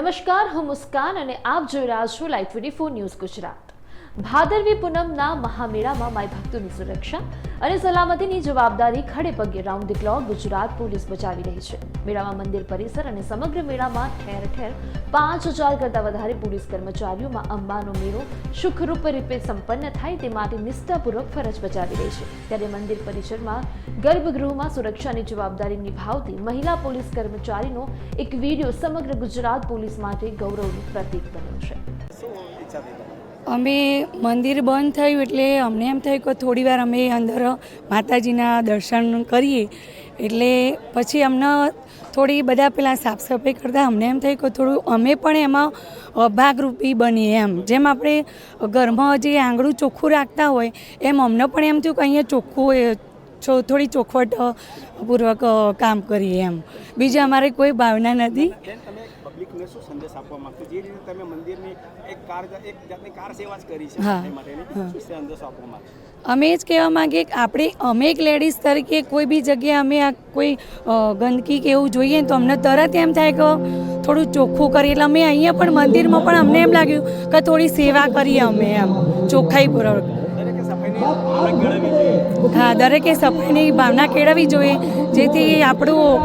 નમસ્કાર હું મુસ્કાન અને આપ જોઈ રહ્યા છો live twenty four news Gujarat. ભાદરવી પૂનમના મહામેળામાં માય ભક્તોની સુરક્ષા અને સલામતીની જવાબદારી ખડે પગે round the clock Gujarat police બચાવી રહી છે. મેળામાં મંદિર પરિસર અને સમગ્ર મેળામાં ઠેર ઠેર પાંચ હજાર કરતાં વધારે પોલીસ કર્મચારીઓમાં અંબાનો મેળો સુખરૂપ રૂપે સંપન્ન થાય તે માટે નિષ્ઠાપૂર્વક ફરજ બજાવી રહી છે. ત્યારે મંદિર પરિસરમાં ગર્ભગૃહમાં સુરક્ષાની જવાબદારી નિભાવતી મહિલા પોલીસ કર્મચારીનો એક વીડિયો સમગ્ર ગુજરાત પોલીસ માટે ગૌરવનું પ્રતીક બન્યો છે. અમે મંદિર બંધ થયું એટલે અમને એમ થયું કે થોડી વાર અમે અંદર માતાજીના દર્શન કરીએ. એટલે પછી અમને થોડી બધા પેલા સાફ સફાઈ કરતાં અમને એમ થયું કે થોડું અમે પણ એમાં ભાગરૂપી બનીએ એમ. જેમ આપણે ઘરમાં જે આંગળું ચોખ્ખું રાખતા હોય, એમ અમને પણ એમ થયું કે અહીંયા ચોખ્ખું થોડી ચોખવટ પૂર્વક કામ કરીએ એમ. બીજી અમારે કોઈ ભાવના નથી. પબ્લિકને શું સંદેશ આપવા માંગતો? જે રીતે તમે મંદિરની એક કાર એક જાતની કાર સેવા જ કરી છે શું સંદેશ આપવા માંગતો અમે જ કહેવા માંગીએ કે આપણે અમે એક લેડીઝ તરીકે કોઈ બી જગ્યાએ અમે આ કોઈ ગંદકી કે એવું જોઈએ તો અમને તરત એમ થાય કે થોડું ચોખ્ખું કરીએ. એટલે અમે અહીંયા પણ મંદિરમાં પણ અમને એમ લાગ્યું કે થોડી સેવા કરીએ અમે એમ ચોખ્ખાઈપૂર્વક દરેકે હા, દરેકે સફાઈની ભાવના કેળવવી જોઈએ. જેથી આપણું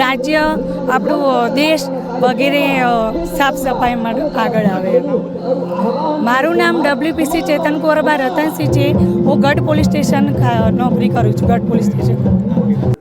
રાજ્ય, આપણું દેશ વગેરે સાફ સફાઈમાં આગળ આવે. મારું નામ ડબ્લ્યુપીસી ચેતન કોરબા રતનસિંહ છે. હું ગઢ પોલીસ સ્ટેશન નોકરી કરું છું, ગઢ પોલીસ સ્ટેશન.